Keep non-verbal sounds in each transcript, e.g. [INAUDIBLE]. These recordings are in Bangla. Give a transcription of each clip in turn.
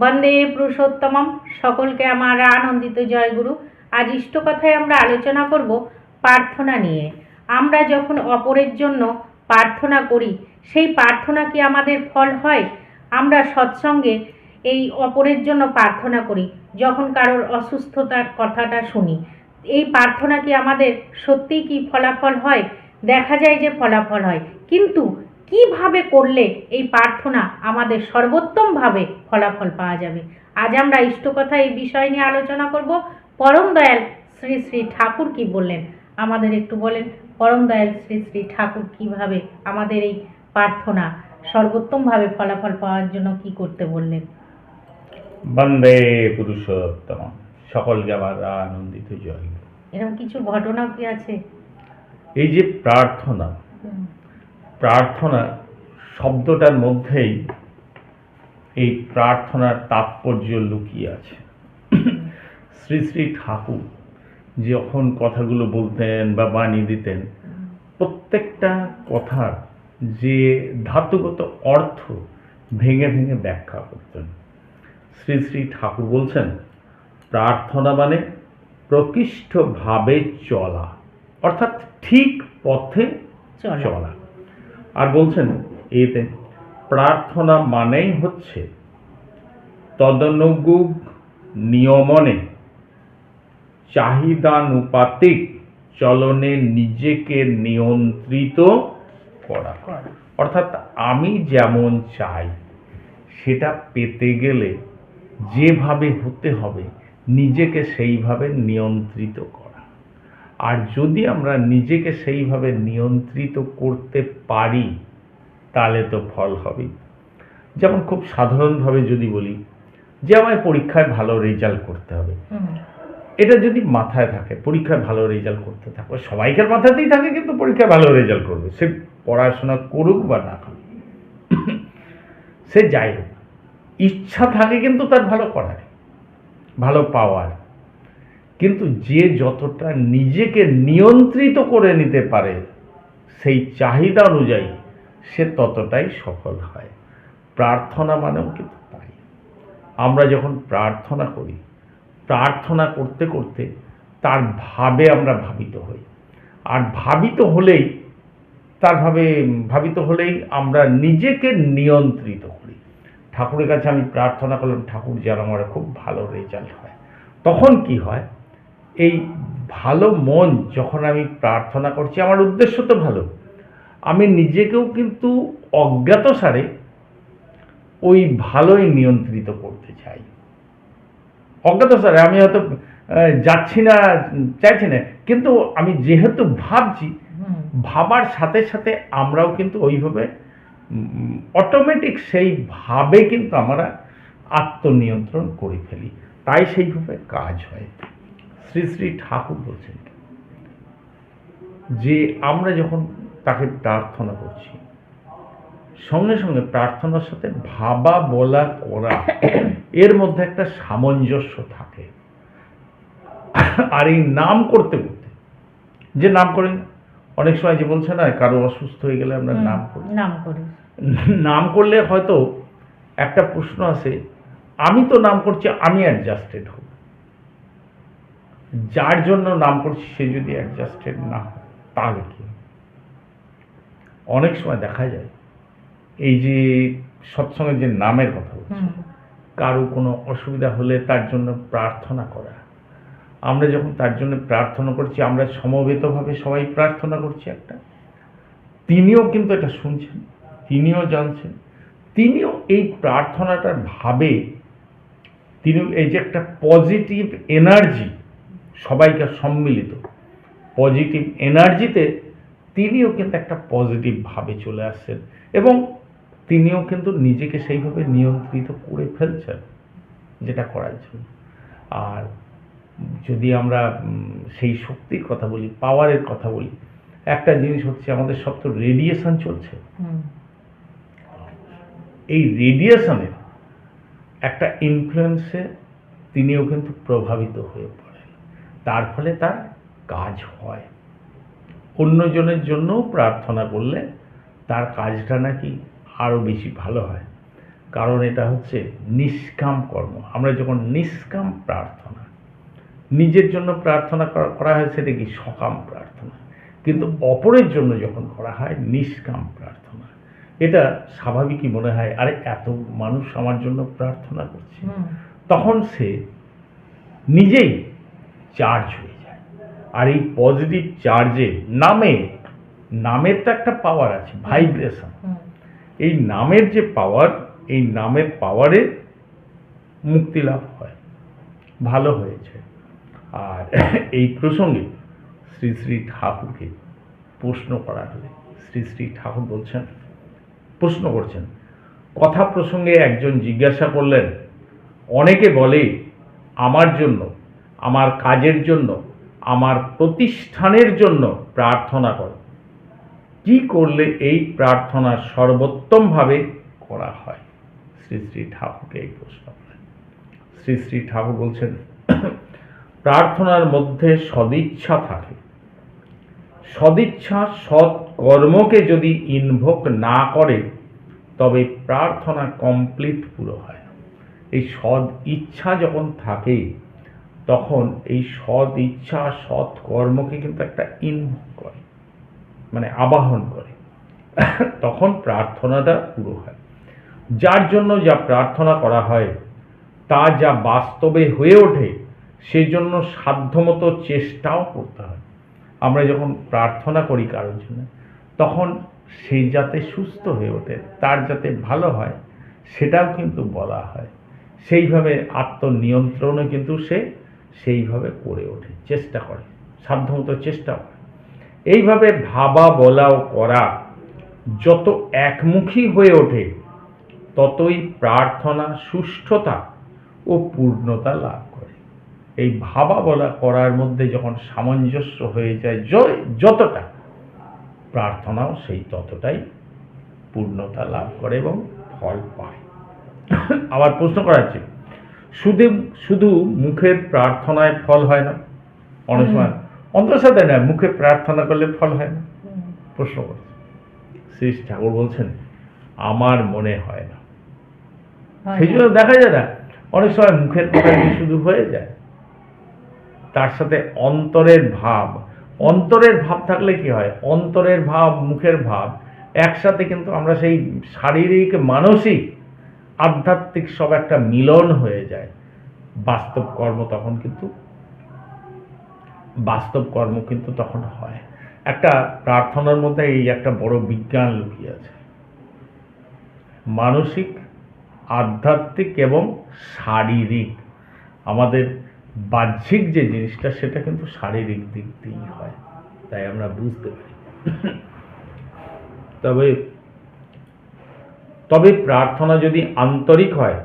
বন্দে পুরুষোত্তমম। সকলকে আমার আনন্দিত জয়গুরু আজ ইষ্টকথায় আমরা আলোচনা করব প্রার্থনা নিয়ে। আমরা যখন অপরের জন্য প্রার্থনা করি, সেই প্রার্থনা কি আমাদের ফল হয়? আমরা সৎসঙ্গে এই অপরের জন্য প্রার্থনা করি, যখন কারোর অসুস্থতার কথাটা শুনি। এই প্রার্থনা কি আমাদের সত্যিই কি ফলাফল হয়? দেখা যায় যে ফলাফল হয়। কিন্তু কীভাবে করলে এই প্রার্থনা আমাদের সর্বোত্তমভাবে ফলাফল পাওয়া যাবে? আজ আমরা ইষ্টকথা এই বিষয় নিয়ে আলোচনা করব। পরম দয়াল শ্রী শ্রী ঠাকুর কি বললেন? আমাদের একটু বলেন পরম দয়াল শ্রী শ্রী ঠাকুর কীভাবে আমাদের এই প্রার্থনা সর্বোত্তমভাবে ফলাফল পাওয়ার জন্য কি করতে বললেন? বন্দে পুরুষোত্তম সকলকে আমার আনন্দিত জয়। এরকম কিছু ঘটনা কি আছে? এই যে প্রার্থনা প্রার্থনা শব্দটার মধ্যেই এই প্রার্থনার তাৎপর্য লুকিয়ে আছে। শ্রী শ্রী ঠাকুর যখন কথাগুলো বলতেন বা বাণী দিতেন প্রত্যেকটা কথার যে ধাতুগত অর্থ ভেঙে ভেঙে ব্যাখ্যা করতেন। শ্রী শ্রী ঠাকুর বলছেন প্রার্থনা মানে প্রকৃষ্টভাবে চলা অর্থাৎ ঠিক পথে চলো। চলা। আর বলছেন, এতে প্রার্থনা মানেই হচ্ছে তদনুগুগ নিয়মনে চাহিদানুপাতিক চলনে নিজেকে নিয়ন্ত্রিত করা। অর্থাৎ আমি যেমন চাই, সেটা পেতে গেলে যেভাবে হতে হবে, নিজেকে সেইভাবে নিয়ন্ত্রিত করা। আর যদি আমরা নিজেকে সেইভাবে নিয়ন্ত্রিত করতে পারি তাহলে তো ফল হবেই। যেমন খুব সাধারণভাবে যদি বলি যে আমায় পরীক্ষায় ভালো রেজাল্ট করতে হবে। এটা যদি মাথায় থাকে পরীক্ষায় ভালো রেজাল্ট করতে থাকবে সবাইকার মাথাতেই থাকে কিন্তু পরীক্ষায় ভালো রেজাল্ট করবে। সে পড়াশোনা করুক বা না করুক। সে যাই হোক ইচ্ছা থাকে কিন্তু তার ভালো করার। ভালো পাওয়ার। কিন্তু যে যতটা নিজেকে নিয়ন্ত্রিত করে নিতে পারে, সেই চাহিদা অনুযায়ী সে ততটাই সফল হয়। প্রার্থনা মানেও কিন্তু তাই। আমরা যখন প্রার্থনা করি, প্রার্থনা করতে করতে তার ভাবে আমরা ভাবিত হই। আর ভাবিত হলেই, তার ভাবে ভাবিত হলেই আমরা নিজেকে নিয়ন্ত্রিত করি। ঠাকুরের কাছে আমি প্রার্থনা করলাম, ঠাকুর যেন আমার খুব ভালো রেজাল্ট হয়। তখন কি হয়? এই ভালো মন যখন আমি প্রার্থনা করছি আমার উদ্দেশ্য তো ভালো। আমি নিজেকেও কিন্তু অজ্ঞাতসারে ওই ভালোই নিয়ন্ত্রিত করতে চাই। অজ্ঞাত স্যার আমি হয়তো যাচ্ছি না চাইছি না কিন্তু আমি যেহেতু ভাবছি ভাবার সাথে সাথে আমরাও কিন্তু ওইভাবে অটোমেটিক সেই ভাবে কিন্তু আমরা আত্মনিয়ন্ত্রণ করে ফেলি। তাই সেইভাবে কাজ হয়। শ্রী শ্রী ঠাকুর বলছেন যে আমরা যখন তাকে প্রার্থনা করছি সঙ্গে সঙ্গে প্রার্থনার সাথে ভাবা বলা করা এর মধ্যে একটা সামঞ্জস্য থাকে। আর এই নাম করতে করতে যে নাম করি না, অনেক সময় যে বলছে না কারও অসুস্থ হয়ে গেলে আমরা নাম করি। নাম করি। নাম করলে হয়তো একটা প্রশ্ন আছে আমি তো নাম করছি আমি অ্যাডজাস্টেড হব। যার জন্য নাম করছি সে যদি অ্যাডজাস্টেড না হয় তাহলে কি অনেক সময় দেখা যায় এই যে সৎসঙ্গে যে নামের কথা বলছি কারও কোনো অসুবিধা হলে তার জন্য প্রার্থনা করা। আমরা যখন তার জন্য প্রার্থনা করছি আমরা সমবেতভাবে সবাই প্রার্থনা করছি একটা। তিনিও কিন্তু এটা শুনছেন তিনিও জানছেন তিনিও এই প্রার্থনাটার ভাবে তিনি এই যে একটা পজিটিভ এনার্জি সবাইকে সম্মিলিত। পজিটিভ এনার্জিতে তিনিও কিন্তু একটা পজিটিভ ভাবে চলে আসছেন এবং তিনিও কিন্তু নিজেকে সেইভাবে নিয়ন্ত্রিত করে ফেলছেন যেটা করার জন্য। আর যদি আমরা সেই শক্তির কথা বলি পাওয়ারের কথা বলি একটা জিনিস হচ্ছে আমাদের সব তো রেডিয়েশন চলছে। এই রেডিয়েশনের একটা ইনফ্লুয়েন্সে তিনিও কিন্তু প্রভাবিত হয়ে তার ফলে তার কাজ হয়। অন্যজনের জন্যও প্রার্থনা করলে তার কাজটা নাকি আরও বেশি ভালো হয়। কারণ এটা হচ্ছে নিষ্কাম কর্ম। আমরা যখন নিষ্কাম প্রার্থনা নিজের জন্য প্রার্থনা করা- করা হয় সেটা কি সকাম প্রার্থনা? কিন্তু অপরের জন্য যখন করা হয় নিষ্কাম প্রার্থনা। এটা স্বাভাবিকই মনে হয় আরে এত মানুষ আমার জন্য প্রার্থনা করছে। তখন সে নিজেই চার্জ হয়ে যায়। আর এই পজিটিভ চার্জে নামে নামের তো একটা পাওয়ার আছে ভাইব্রেশন এই নামের যে পাওয়ার এই নামের পাওয়ারে মুক্তি লাভ হয়। ভালো হয়েছে। আর [COUGHS] এই প্রসঙ্গে শ্রী শ্রী ঠাকুরকে প্রশ্ন করা হলে শ্রী শ্রী ঠাকুর বলছেন প্রশ্ন করছেন কথা প্রসঙ্গে একজন জিজ্ঞাসা করলেন অনেকে বলে আমার জন্য আমার কাজের জন্য, আমার প্রতিষ্ঠানের জন্য প্রার্থনা করো। কি করলে এই প্রার্থনা সর্বোত্তমভাবে করা হয়? শ্রী শ্রী ঠাকুরকে এই প্রশ্ন। শ্রী শ্রী ঠাকুর বলছেন, প্রার্থনার মধ্যে সদিচ্ছা থাকে। সদিচ্ছা সৎ কর্মকে যদি ইনভোক না করে, তবে প্রার্থনা কমপ্লিট পুরো হয় এই সদ ইচ্ছা যখন থাকে তখন এই সৎ ইচ্ছা, সৎ কর্মকে কিন্তু একটা ইনভোক করে মানে আবাহন করে। তখন প্রার্থনাটা পুরো হয়। যার জন্য যা প্রার্থনা করা হয়, তা যা বাস্তবে হয়ে ওঠে, সেজন্য সাধ্যমতো চেষ্টাও করতে হয়। আমরা যখন প্রার্থনা করি কারোর জন্য, তখন সে যাতে সুস্থ হয়ে ওঠে, তার যাতে ভালো হয়, সেটাও কিন্তু বলা হয়। সেইভাবে আত্মনিয়ন্ত্রণও কিন্তু সে সেইভাবে করে ওঠে, চেষ্টা করে, সাধ্যমতো চেষ্টা করে। এইভাবে ভাবা, বলা ও করা যত একমুখী হয়ে ওঠে, ততই প্রার্থনা সুষ্ঠুতা ও পূর্ণতা লাভ করে। এই ভাবা, বলা, করার মধ্যে যখন সামঞ্জস্য হয়ে যায় যতটা, প্রার্থনাও সেই ততটাই পূর্ণতা লাভ করে এবং ফল পায়। আবার প্রশ্ন করা হচ্ছে শুধু শুধু মুখের প্রার্থনায় ফল হয় না। অনেক সময় অন্তঃসাতে না মুখে প্রার্থনা করলে ফল হয় না। প্রশ্ন করছে। শ্রী ঠাকুর বলছেন আমার মনে হয় না। সেই জন্য দেখা যায় না অনেক সময় মুখের কথা শুধু হয়ে যায় তার সাথে অন্তরের ভাব অন্তরের ভাব থাকলে কি হয়? অন্তরের ভাব মুখের ভাব একসাথে কিন্তু আমরা সেই শারীরিক মানসিক আধ্যাত্মিক সব একটা মিলন হয়ে যায়। বাস্তব কর্ম তখন কিন্তু, বাস্তব কর্ম কিন্তু তখন হয়। একটা প্রার্থনার মধ্যে এই একটা বড় বিজ্ঞান লুকিয়ে আছে। মানসিক, আধ্যাত্মিক এবং শারীরিক। আমাদের বাহ্যিক যে জিনিসটা, সেটা কিন্তু শারীরিক দিক দিয়েই হয়। তাই আমরা বুঝতে পারি। তবে তবে প্রার্থনা যদি আন্তরিক হয়,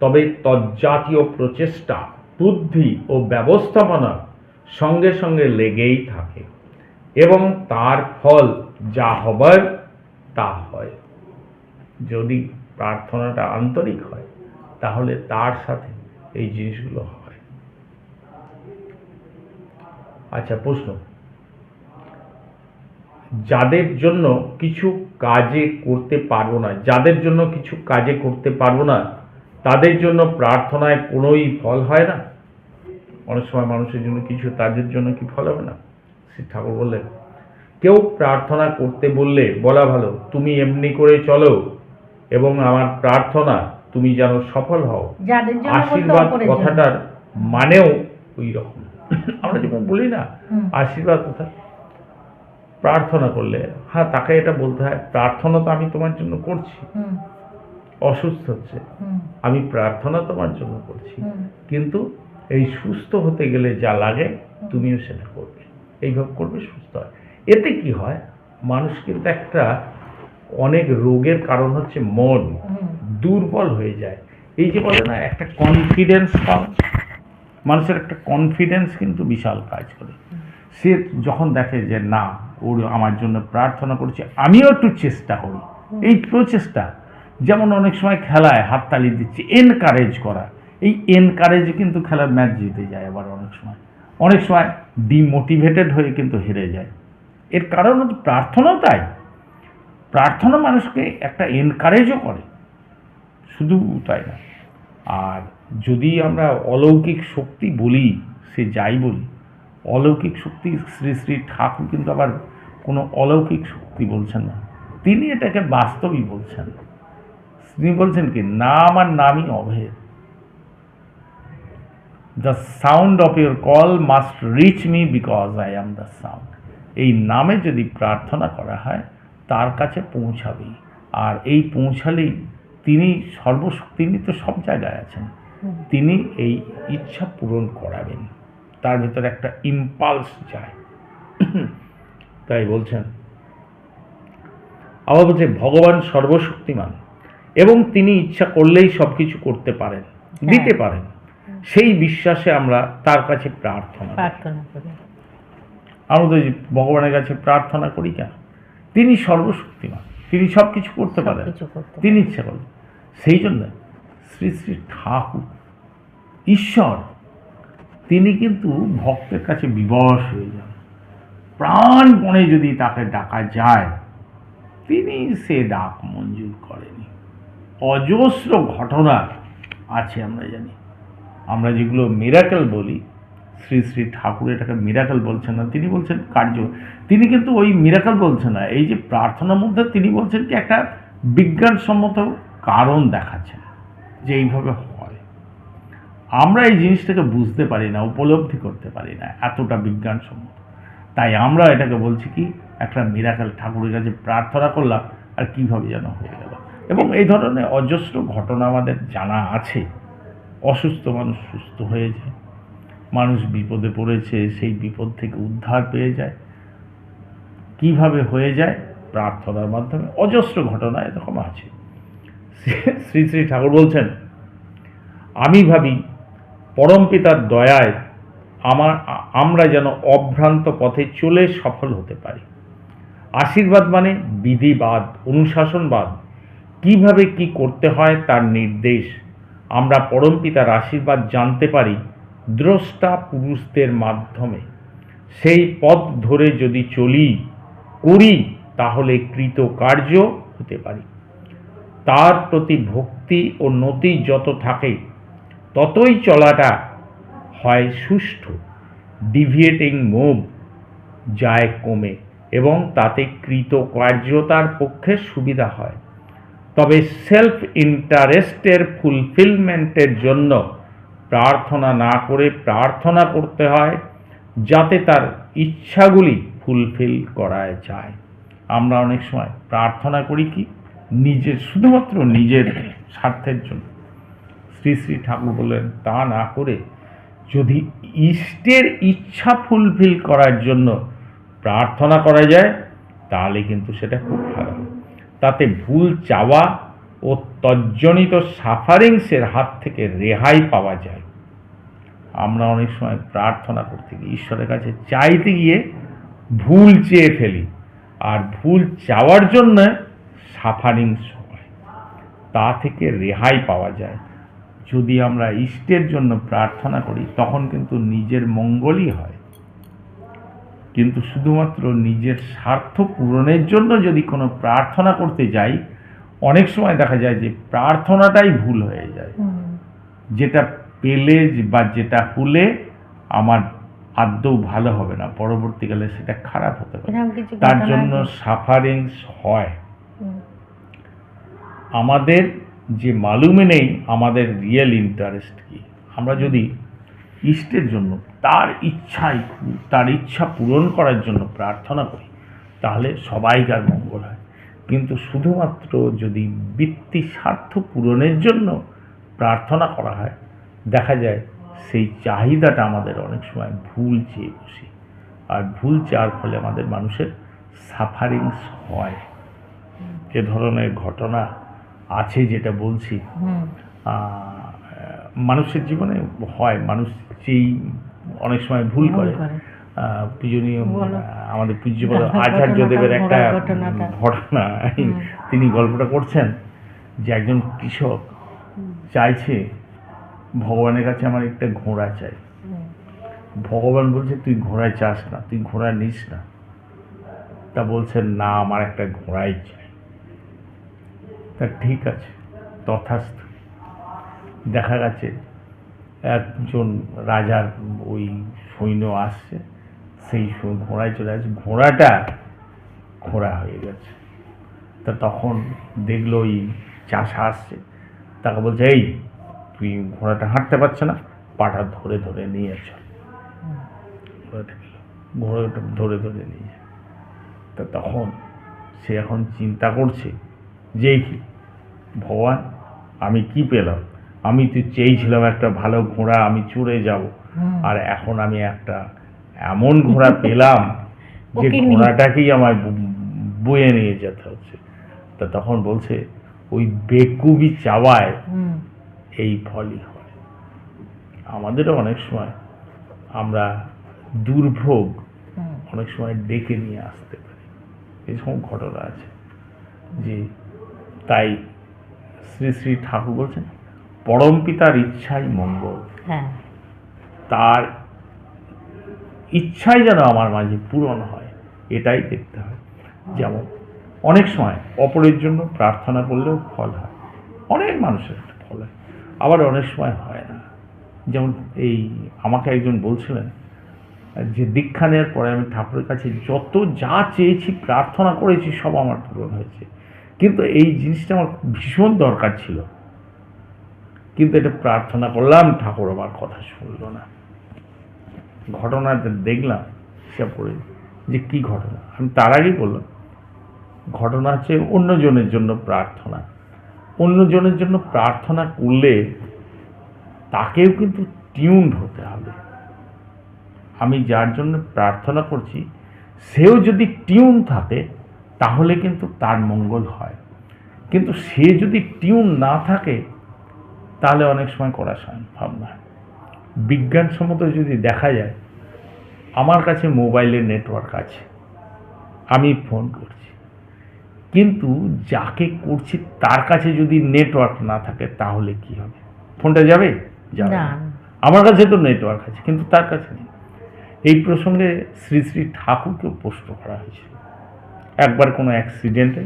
তবে তজ্জাতীয় প্রচেষ্টা, বুদ্ধি ও ব্যবস্থাপনা সঙ্গে সঙ্গে লেগেই থাকে এবং তার ফল যা হবার তা হয়। যদি প্রার্থনাটা আন্তরিক হয়, তাহলে তার সাথে এই জিনিসগুলো হয়। আচ্ছা প্রশ্ন। যাদের জন্য কিছু কাজে করতে পারব না যাদের জন্য কিছু কাজে করতে পারব না তাদের জন্য প্রার্থনায় কোনোই ফল হয় না? অনেক সময় মানুষের জন্য কিছু তাদের জন্য কি ফল হবে না? শ্রী ঠাকুর বললেন কেউ প্রার্থনা করতে বললে বলা ভালো তুমি এমনি করে চলো এবং আমার প্রার্থনা তুমি যেন সফল হও। আশীর্বাদ কথাটার মানেও ওই রকম। আমরা যখন বলি না আশীর্বাদ কথা প্রার্থনা করলে হ্যাঁ তাকে এটা বলতে হয় প্রার্থনা তো আমি তোমার জন্য করছি। অসুস্থ হচ্ছে। আমি প্রার্থনা তোমার জন্য করছি। কিন্তু এই সুস্থ হতে গেলে যা লাগে তুমিও সেটা করবে। এইভাবে করবে সুস্থ হয়। এতে কি হয়? মানুষ কিন্তু একটা অনেক রোগের কারণ হচ্ছে মন। দুর্বল হয়ে যায়। এই যে বলে না একটা কনফিডেন্স পাও মানুষের একটা কনফিডেন্স কিন্তু বিশাল কাজ করে। সে যখন দেখে যে না ওর, আমার জন্য প্রার্থনা করছে, আমিও একটু চেষ্টা করি। এই প্রচেষ্টা, যেমন অনেক সময় খেলায় হাততালি দিচ্ছে এনকারেজ করা। এই এনকারেজে কিন্তু খেলার ম্যাচ জিতে যায় আবার অনেক সময়। অনেক সময় ডিমোটিভেটেড হয়ে কিন্তু হেরে যায়। এর কারণ হচ্ছে প্রার্থনাও তাই। প্রার্থনা মানুষকে একটা এনকারেজও করে। শুধু তাই না। আর যদি আমরা অলৌকিক শক্তি বলি, সে যাই বলি, অলৌকিক শক্তি শ্রী শ্রী ঠাকুর কিন্তু আবার কোনো অলৌকিক শক্তি বলছেন না। তিনি এটাকে বাস্তবই বলছেন। তিনি বলছেন কি, নাম আর নামই অভেদ। The sound of your call must reach me because I am the sound এই নামে যদি প্রার্থনা করা হয়, তার কাছে পৌঁছাবেই। আর এই পৌঁছালেই তিনি সর্বশক্তি তিনি তো সব জায়গায় আছেন। তিনি এই ইচ্ছা পূরণ করাবেন। তার ভেতরে একটা ইম্পালস যায়। তাই বলছেন। আবার বলছে ভগবান সর্বশক্তিমান এবং তিনি ইচ্ছা করলেই সব কিছু করতে পারেন দিতে পারেন। সেই বিশ্বাসে আমরা তার কাছে প্রার্থনা আমরা তো ভগবানের কাছে প্রার্থনা করি কেন? তিনি সর্বশক্তিমান তিনি সব কিছু করতে পারেন তিনি ইচ্ছা করেন সেই জন্য শ্রী শ্রী ঠাকুর ঈশ্বর তিনি কিন্তু ভক্তের কাছে বিবশ হয়ে যান। প্রাণপণে যদি তাকে ডাকা যায়, তিনি সে ডাক মঞ্জুর করেনি। অজস্র ঘটনা আছে আমরা জানি। আমরা যেগুলো মিরাকেল বলি, শ্রী শ্রী ঠাকুর এটাকে মিরাকেল বলছেন না, তিনি বলছেন কার্য। তিনি কিন্তু ওই মিরাকেল বলছেন না, এই যে প্রার্থনার মধ্যে তিনি বলছেন কি একটা বিজ্ঞানসম্মত কারণ দেখাচ্ছেন যে এইভাবে হয়। আমরা এই জিনিসটাকে বুঝতে পারি না, উপলব্ধি করতে পারি না, এতটা বিজ্ঞানসম্মত। তাই আমরা এটাকে বলছি কি, একটা মিরাকেল ঠাকুরের কাছে প্রার্থনা করলাম, আর কীভাবে যেন হয়ে গেল। এবং এই ধরনের অজস্র ঘটনা আমাদের জানা আছে। অসুস্থ মানুষ সুস্থ হয়ে যায়। মানুষ বিপদে পড়েছে, সেই বিপদ থেকে উদ্ধার পেয়ে যায়। কীভাবে হয়ে যায়? প্রার্থনার মাধ্যমে। অজস্র ঘটনা এরকম আছে। শ্রী শ্রী ঠাকুর বলছেন, আমি ভাবি পরমপিতার দয়ায় আমার আমরা যেন অভ্রান্ত পথে চলে সফল হতে পারি। আশীর্বাদ মানে বিধিবাদ, অনুশাসনবাদ। কীভাবে কি করতে হয় তার নির্দেশ। আমরা পরমপিতার আশীর্বাদ জানতে পারি দ্রষ্টা পুরুষদের মাধ্যমে। সেই পথ ধরে যদি চলি, করি, তাহলে কৃতকার্য হতে পারি। তার প্রতি ভক্তি ও নতি যত থাকে, ততই চলাটা হয় সুষ্ঠু। ডিভিয়েটিং মুভ যায় কমে এবং তাতে কৃতকার্যতার পক্ষে সুবিধা হয়। তবে সেলফ ইন্টারেস্টের ফুলফিলমেন্টের জন্য প্রার্থনা না করে প্রার্থনা করতে হয়, যাতে তার ইচ্ছাগুলি ফুলফিল করা যায়। আমরা অনেক সময় প্রার্থনা করি কি? নিজের, শুধুমাত্র নিজের স্বার্থের জন্য। শ্রী শ্রী ঠাকুর বললেন, তা না করে যদি ইষ্টের ইচ্ছা ফুলফিল করার জন্য প্রার্থনা করা যায়, তাহলে কিন্তু সেটা খুব ভালো। তাতে ভুল চাওয়া ও তজ্জনিত সাফারিংসের হাত থেকে রেহাই পাওয়া যায়। আমরা অনেক সময় প্রার্থনা করতে গিয়ে ঈশ্বরের কাছে চাইতে গিয়ে ভুল চেয়ে ফেলি আর ভুল চাওয়ার জন্য সাফারিংস হয়। তা থেকে রেহাই পাওয়া যায়। যদি আমরা ইষ্টের জন্য প্রার্থনা করি তখন কিন্তু নিজের মঙ্গলই হয়। কিন্তু শুধুমাত্র নিজের স্বার্থ পূরণের জন্য যদি কোনো প্রার্থনা করতে যাই অনেক সময় দেখা যায় যে প্রার্থনাটাই ভুল হয়ে যায়। যেটা পেলে বা যেটা হলে আমার আদৌ ভালো হবে না পরবর্তীকালে সেটা খারাপ হতে পারে। তার জন্য? সাফারিংস হয়। আমাদের যে মালুমে নেই আমাদের রিয়েল ইন্টারেস্ট কি? আমরা যদি ইষ্টের জন্য, তার ইচ্ছাই তার ইচ্ছা পূরণ করার জন্য প্রার্থনা করি, তাহলে সবাইকার মঙ্গল হয়। কিন্তু শুধুমাত্র যদি বৃত্তি স্বার্থ পূরণের জন্য প্রার্থনা করা হয়, দেখা যায় সেই চাহিদাটা আমাদের অনেক সময় ভুল চেয়ে বসি। আর ভুল চাওয়ার ফলে আমাদের মানুষের সাফারিংস হয়। এ ধরনের ঘটনা আছে যেটা বলছি। মানুষের জীবনে হয় মানুষ যেই অনেক সময় ভুল করে। পূজনীয় আমাদের পূজ্যপদ ঘটনাটা, আচার্যদেবের একটা ঘটনা তিনি গল্পটা করছেন যে একজন কৃষক চাইছে ভগবানের কাছে আমার একটা ঘোড়া চাই। ভগবান বলছে তুই ঘোড়ায় চাস না তুই ঘোড়া নিস না। তা বলছেন না আমার একটা ঘোড়াই চাই। তা ঠিক আছে, তথাস্থ। দেখা গেছে একজন রাজার ওই সৈন্য আসছে, সেই ঘোড়ায় চলে আসছে, ঘোড়াটা ঘোড়া হয়ে গেছে। তা তখন দেখল ওই চাষা আসছে, তাকে বলছে, এই, তুই ঘোড়াটা হাঁটতে পারছে না, পাটা ধরে ধরে নিয়ে চল। ঘোড়াটা ঘোড়াটা ধরে ধরে নিয়ে। তা তখন সে এখন চিন্তা করছে যে কি ভগবান আমি কি পেলাম? আমি তো চেয়েছিলাম একটা ভালো ঘোড়া আমি চড়ে যাব। আর এখন আমি একটা এমন ঘোড়া [LAUGHS] পেলাম যে ঘোড়াটাকেই আমার বয়ে নিয়ে যেতে হচ্ছে। তা তখন বলছে ওই বেকুবি চাওয়ায় এই ফলই হয়। আমাদেরও অনেক সময় আমরা দুর্ভোগ অনেক সময় ডেকে নিয়ে আসতে পারি। এরকম ঘটনা আছে যে তাই শ্রী শ্রী ঠাকুর বলছেন পরম পিতার ইচ্ছাই মঙ্গল। হ্যাঁ। তার ইচ্ছাই যেন আমার মাঝে পূরণ হয় এটাই দেখতে হয়। যেমন অনেক সময় অপরের জন্য প্রার্থনা করলেও ফল হয়। অনেক মানুষের একটা ফল হয় আবার অনেক সময় হয় না। যেমন এই আমাকে একজন বলছিলেন যে দীক্ষা নেওয়ার পরে আমি ঠাকুরের কাছে যত যা চেয়েছি প্রার্থনা করেছি সব আমার পূরণ হয়েছে। কিন্তু এই জিনিসটা আমার ভীষণ দরকার ছিল। কিন্তু এটা প্রার্থনা করলাম, ঠাকুর আমার কথা শুনলো না। ঘটনাটা দেখলাম, সে পড়ে যে কি ঘটনা? আমি তার আগেই বললাম, ঘটনা হচ্ছে অন্যজনের জন্য প্রার্থনা। অন্যজনের জন্য প্রার্থনা করলে তাকেও কিন্তু টিউনড হতে হবে। আমি যার জন্য প্রার্থনা করছি, সেও যদি টিউন থাকে তাহলে কিন্তু তার মঙ্গল হয়। কিন্তু সে যদি টিউন না থাকে তাহলে অনেক সময় করা সম্ভব না। বিজ্ঞানসম্মত যদি দেখা যায় আমার কাছে মোবাইলের নেটওয়ার্ক আছে আমি ফোন করছি। কিন্তু যাকে করছি তার কাছে যদি নেটওয়ার্ক না থাকে তাহলে কি হবে? ফোনটা যাবে? যাবে। আমার কাছে তো নেটওয়ার্ক আছে কিন্তু তার কাছে নেই। এই প্রসঙ্গে শ্রী শ্রী ঠাকুরকেও প্রশ্ন করা হয়েছিল। একবার কোনো অ্যাক্সিডেন্টে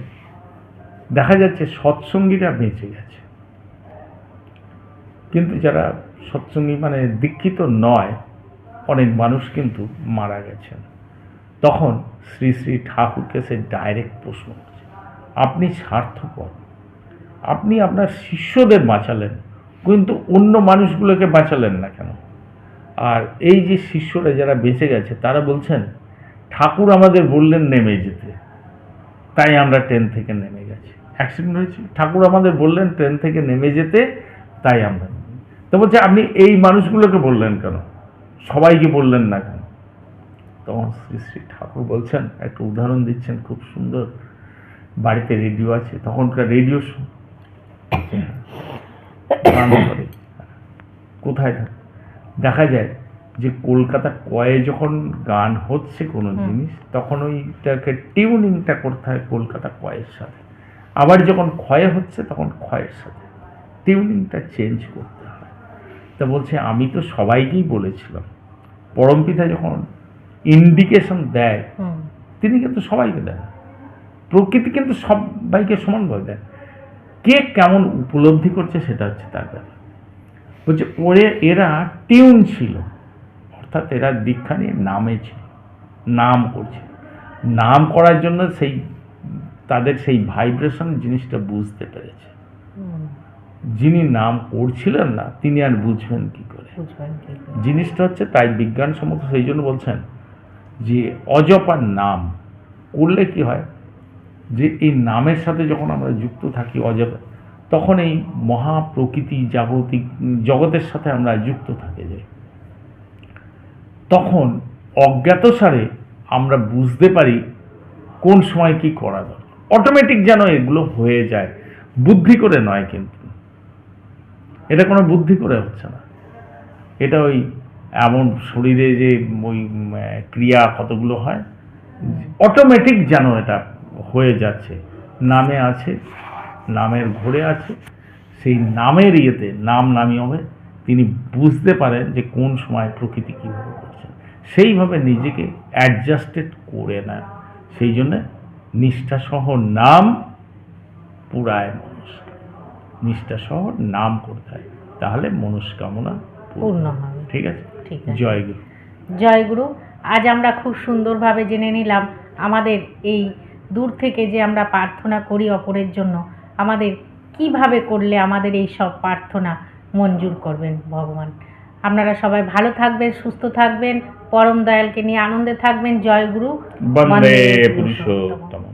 দেখা যাচ্ছে সৎসঙ্গীরা বেঁচে গেছে। কিন্তু যারা সৎসঙ্গী মানে দীক্ষিত নয়, অনেক মানুষ কিন্তু মারা গেছেন। তখন শ্রী শ্রী ঠাকুরকে সে ডাইরেক্ট প্রশ্ন করছে, আপনি স্বার্থপর। আপনি আপনার শিষ্যদের বাঁচালেন, কিন্তু অন্য মানুষগুলোকে বাঁচালেন না কেন? আর এই যে শিষ্যরা যারা বেঁচে গেছে, তারা বলছেন, ঠাকুর আমাদের বললেন নেমে যেতে। তাই আমরা ট্রেন থেকে নেমে গেছি। অ্যাক্সিডেন্ট হয়েছে। ঠাকুর আমাদের বললেন ট্রেন থেকে নেমে যেতে তাই আমরা তো বলছে আপনি এই মানুষগুলোকে বললেন কেন? সবাইকে বললেন না কেন? তখন শ্রী শ্রী ঠাকুর বলছেন একটা উদাহরণ দিচ্ছেন খুব সুন্দর। বাড়িতে রেডিও আছে তখনকার রেডিও গান কোথায় থাকে? দেখা যায় যে কলকাতা কয়ে যখন গান হচ্ছে কোনো জিনিস তখন ওইটাকে টিউনিংটা করতে হয় কলকাতা কয়ের সাথে। আবার যখন ক্ষয় হচ্ছে তখন ক্ষয়ের সাথে। টিউনিংটা চেঞ্জ করতে হয়। তা বলছে আমি তো সবাইকেই বলেছিলাম পরমপিতা যখন ইন্ডিকেশন দেয় তিনি কিন্তু সবাইকে দেন। প্রকৃতি কিন্তু সবাইকে সমানভাবে দেন কে কেমন উপলব্ধি করছে সেটা হচ্ছে তার ব্যাপার। বলছে ওরে এরা টিউন ছিল। অর্থাৎ এরা দীক্ষা নিয়ে নামেছে নাম করছে। নাম করার জন্য সেই তাদের সেই ভাইব্রেশন জিনিসটা বুঝতে পেরেছে। যিনি নাম করছিলেন না তিনি আর বুঝবেন কি করে? জিনিসটা হচ্ছে তাই বিজ্ঞানসম্মত সেই জন্য বলছেন যে অজপার নাম করলে কি হয়? যে এই নামের সাথে যখন আমরা যুক্ত থাকি অজপা তখন এই মহাপ্রকৃতি জাগতিক জগতের সাথে আমরা যুক্ত থাকে যাই তখন অজ্ঞাতসারে আমরা বুঝতে পারি কোন সময় কি করা দরকার। অটোমেটিক যেন এগুলো হয়ে যায়। বুদ্ধি করে নয় কিন্তু। এটা কোনো বুদ্ধি করে হচ্ছে না। এটা ওই এমন শরীরে যে ওই ক্রিয়া কতগুলো হয় অটোমেটিক যেন এটা হয়ে যাচ্ছে। নামে আছে, নামের ঘোরে আছে, সেই নামের ইয়েতে নাম নামি হবে। তিনি বুঝতে পারেন যে কোন সময় প্রকৃতি কীভাবে করছে। সেইভাবে নিজেকে অ্যাডজাস্টেড করে নেন। সেই জন্যে নিষ্ঠাসহ নাম পুরায় মানুষ নিষ্ঠা সহ নাম করতে হয় তাহলে মনস্কামনা পূর্ণ হবে। ঠিক আছে? ঠিক আছে। জয় গুরু। জয় গুরু। আজ আমরা খুব সুন্দরভাবে জেনে নিলাম আমাদের এই দূর থেকে যে আমরা প্রার্থনা করি অপরের জন্য আমাদের কীভাবে করলে আমাদের এই সব প্রার্থনা মঞ্জুর করবেন ভগবান। আপনারা সবাই ভালো থাকবেন সুস্থ থাকবেন পরম দয়ালকে নিয়ে আনন্দে থাকবেন। জয় গুরু। বন্দে বন্দে পুরুষোত্তম।